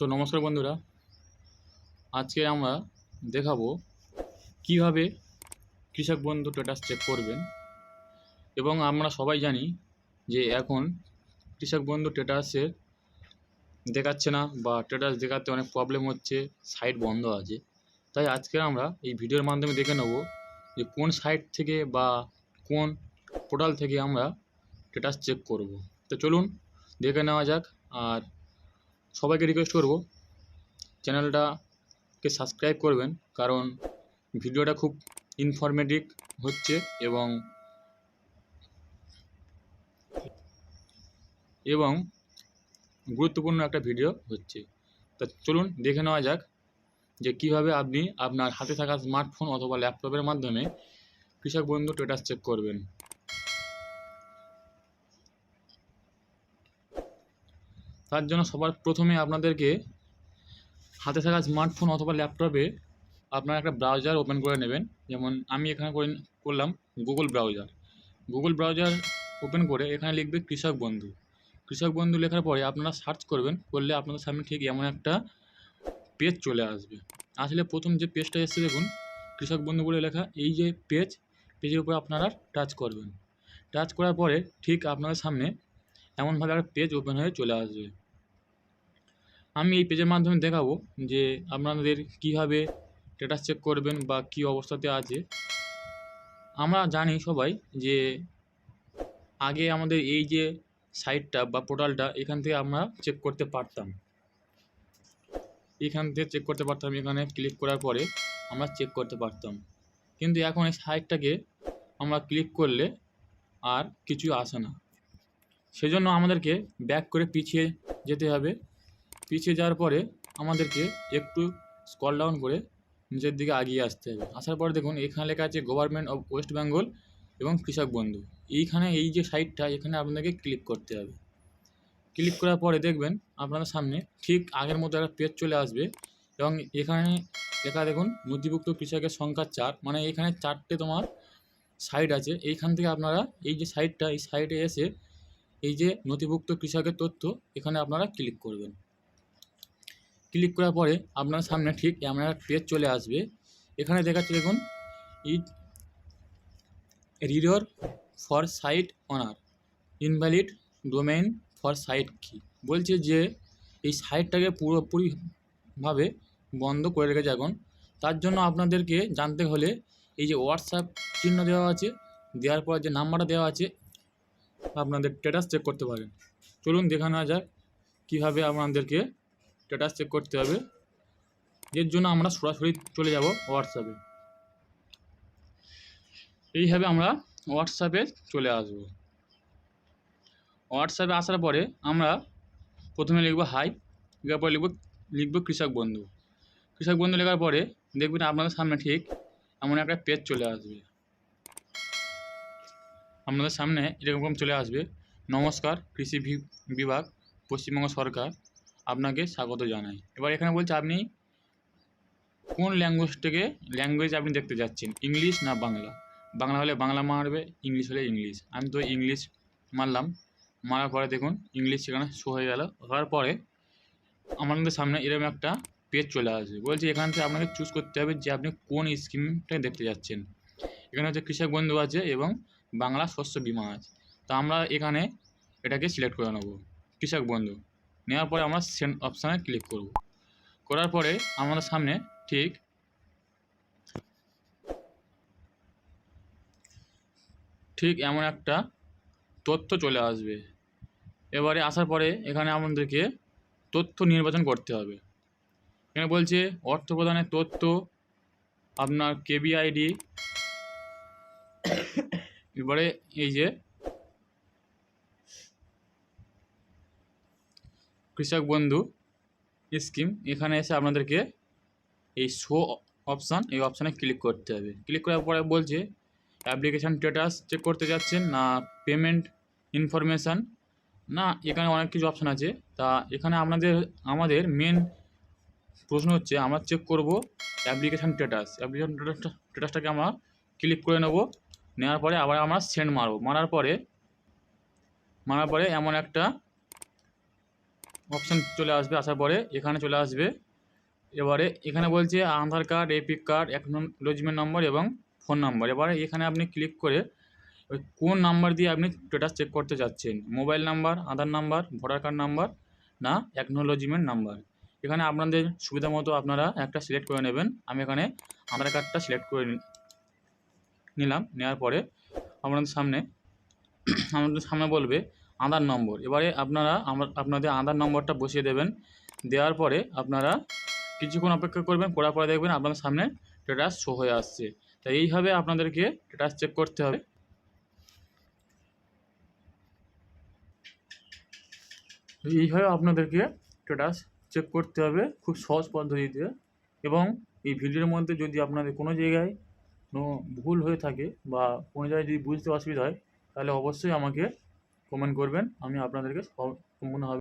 তো নমস্কার বন্ধুরা, আজকে আমরা দেখাবো কীভাবে কৃষক বন্ধু স্ট্যাটাস চেক করবেন এবং আমরা সবাই জানি যে এখন কৃষক বন্ধু স্ট্যাটাসের দেখাচ্ছে না বা স্ট্যাটাস দেখাতে অনেক প্রবলেম হচ্ছে সাইট বন্ধ আছে। তাই আজকে আমরা এই ভিডিওর মাধ্যমে দেখে নেব যে কোন সাইট থেকে বা কোন পোর্টাল থেকে আমরা স্ট্যাটাস চেক করব। তো চলুন দেখে নেওয়া যাক আর সবাইকে রিকোয়েস্ট করব চ্যানেলটাকে সাবস্ক্রাইব করবেন, কারণ ভিডিওটা খুব ইনফরমেটিভ হচ্ছে এবং এবং গুরুত্বপূর্ণ একটা ভিডিও হচ্ছে। তা চলুন দেখে নেওয়া যাক যে কীভাবে আপনি আপনার হাতে থাকা স্মার্টফোন অথবা ল্যাপটপের মাধ্যমে কৃষক বন্ধু স্ট্যাটাস চেক করবেন। তার জন্য সবার প্রথমে আপনাদেরকে হাতে থাকা স্মার্টফোন অথবা ল্যাপটপে আপনারা একটা ব্রাউজার ওপেন করে নেবেন। যেমন আমি এখানে করে করলাম Google browser Google browser open করে এখানে লিখবে কৃষক বন্ধু। কৃষক বন্ধু লেখার পরে আপনারা সার্চ করবেন, করলে আপনাদের সামনে ঠিক এমন একটা পেজ চলে আসবে। আসলে প্রথম যে পেজটা এসছে দেখুন, কৃষক বন্ধু বলে লেখা, এই যে পেজ পেজের উপর আপনারা টাচ করবেন। টাচ করার পরে ঠিক আপনাদের সামনে এমনভাবে একটা পেজ ওপেন হয়ে চলে আসবে। আমি এই পেজের মাধ্যমে দেখাবো যে আপনাদের কীভাবে স্ট্যাটাস চেক করবেন বা কী অবস্থাতে আছে। আমরা জানি সবাই যে আগে আমাদের এই যে সাইটটা বা পোর্টালটা এখান থেকে আমরা চেক করতে পারতাম। এখান থেকে চেক করতে পারতাম, এখানে ক্লিক করার পরে আমরা চেক করতে পারতাম। কিন্তু এখন এই সাইটটাকে আমরা ক্লিক করলে আর কিছু আসে না। সেজন্য আমাদেরকে ব্যাক করে পিছিয়ে যেতে হবে। পিছিয়ে যাওয়ার পরে আমাদেরকে একটু স্কল ডাউন করে নিচের দিকে এগিয়ে আসতে হবে। আসার পরে দেখুন, এখানে লেখা আছে গভর্নমেন্ট অফ ওয়েস্ট বেঙ্গল এবং কৃষক বন্ধু। এইখানে এই যে সাইটটা এখানে আপনাদেরকে ক্লিক করতে হবে। ক্লিক করার পরে দেখবেন, আপনাদের সামনে ঠিক আগের মতো একটা পেজ চলে আসবে এবং এখানে লেখা দেখুন, নথিভুক্ত কৃষকের সংখ্যা চার। মানে এখানে চারটে তোমার সাইট আছে। এইখান থেকে আপনারা এই যে সাইটটা এই সাইটে এসে এই যে নথিভুক্ত কৃষকের তথ্য এখানে আপনারা ক্লিক করবেন। ক্লিক করার পরে আপনার সামনে ঠিক এমন একটা পেজ চলে আসবে। এখানে দেখাচ্ছে দেখুন ইট রিডর for site owner invalid domain for site কি বলছে যে এই সাইটটাকে পুরোপুরিভাবে বন্ধ করে রেখেছে এখন। তার জন্য আপনাদেরকে জানতে হলে এই যে হোয়াটসঅ্যাপ চিহ্ন দেওয়া আছে, দেওয়ার পর যে নাম্বারটা দেওয়া আছে, আপনাদের স্ট্যাটাস চেক করতে পারেন। চলুন দেখানো যাক কীভাবে আপনাদেরকে স্ট্যাটাস চেক করতে হবে। এর জন্য আমরা সরাসরি চলে যাব হোয়াটসঅ্যাপে এইভাবে আমরা হোয়াটসঅ্যাপে চলে আসব। হোয়াটসঅ্যাপে আসার পরে আমরা প্রথমে লিখব হাই লেখার পরে লিখব লিখব কৃষক বন্ধু। কৃষক বন্ধু লেখার পরে দেখবেন আপনাদের সামনে ঠিক এমন একটা পেজ চলে আসবে। আপনাদের সামনে এরকম চলে আসবে, নমস্কার, কৃষি বিভাগ, পশ্চিমবঙ্গ সরকার। আপনাকে স্বাগত জানাই। এবার এখানে বলছে আপনি কোন ল্যাঙ্গুয়েজ থেকে ল্যাঙ্গুয়েজ আপনি দেখতে যাচ্ছেন? ইংলিশ না বাংলা? বাংলা হলে বাংলা মারবে ইংলিশ হলে ইংলিশ আমি তো ইংলিশ মারলাম। মারার পরে দেখুন ইংলিশ সেখানে শো হয়ে গেল। হওয়ার পরে আমাদের সামনে এরকম একটা পেজ চলে আসবে। বলছে এখান থেকে আপনাকে চুজ করতে হবে যে আপনি কোন স্কিমটা দেখতে যাচ্ছেন। এখানে হচ্ছে কৃষক বন্ধু আছে এবং বাংলা শস্য বিমা আছে। তা আমরা এখানে এটাকে সিলেক্ট করে নেব। কৃষক বন্ধু। নেওয়ার পরে আমরা সেন্ড অপশানে ক্লিক করব। করার পরে আমাদের সামনে ঠিক ঠিক এমন একটা তথ্য চলে আসবে। এবারে আসার পরে এখানে আমাদেরকে তথ্য নির্বাচন করতে হবে। এখানে বলছে, অর্থ প্রদানের তথ্য, আপনার কেবি আইডি এবারে এই যে কৃষক বন্ধু স্কিম, এখানে এসে আপনাদেরকে এই শো অপশান এই অপশানে ক্লিক করতে হবে। ক্লিক করার পরে বলছে অ্যাপ্লিকেশান স্ট্যাটাস চেক করতে যাচ্ছেন, না পেমেন্ট ইনফরমেশান না এখানে অনেক কিছু অপশান আছে। তা এখানে আপনাদের, আমাদের মেন প্রশ্ন হচ্ছে, আমরা চেক করব অ্যাপ্লিকেশান স্ট্যাটাস অ্যাপ্লিকেশান স্ট্যাটাসটাকে আমরা ক্লিক করে নেব, নেওয়ার পরে আবার আমরা সেন্ড মারব। মারার পরে মারার পরে এমন একটা অপশান চলে আসবে আসার পরে, এখানে চলে আসবে। এবারে এখানে বলছে Aadhaar card EPIC card acknowledgement number এবং ফোন নাম্বার এবারে এখানে আপনি ক্লিক করে কোন নাম্বার দিয়ে আপনি স্ট্যাটাস চেক করতে চাচ্ছেন mobile number Aadhaar number voter card number না অ্যাকনোলজমেন্ট নাম্বার এখানে আপনাদের সুবিধা মতো আপনারা একটা সিলেক্ট করে নেবেন। আমি এখানে আধার কার্ডটা সিলেক্ট করে নিলাম। নেওয়ার পরে আপনাদের সামনে আমাদের সামনে বলবে আধার নম্বর। এবারে আপনারা আপনাদের আধার নম্বরটা বসিয়ে দেবেন। দেওয়ার পরে আপনারা কিছুক্ষণ অপেক্ষা করবেন, করার পরে দেখবেন আপনার সামনে স্ট্যাটাস শো হয়ে আসছে। তাই এইভাবে আপনাদেরকে স্ট্যাটাস চেক করতে হবে। এইভাবে আপনাদেরকে স্ট্যাটাস চেক করতে হবে খুব সহজ পদ্ধতিতে। এবং এই ভিডিওর মধ্যে যদি আপনাদের কোনো জায়গায় কোনো ভুল হয়ে থাকে বা কোনো জায়গায় যদি বুঝতে অসুবিধা হয়, তাহলে অবশ্যই আমাকে কমেন্ট করবেন আমি আপনাদেরকে সব সম্পূর্ণভাবে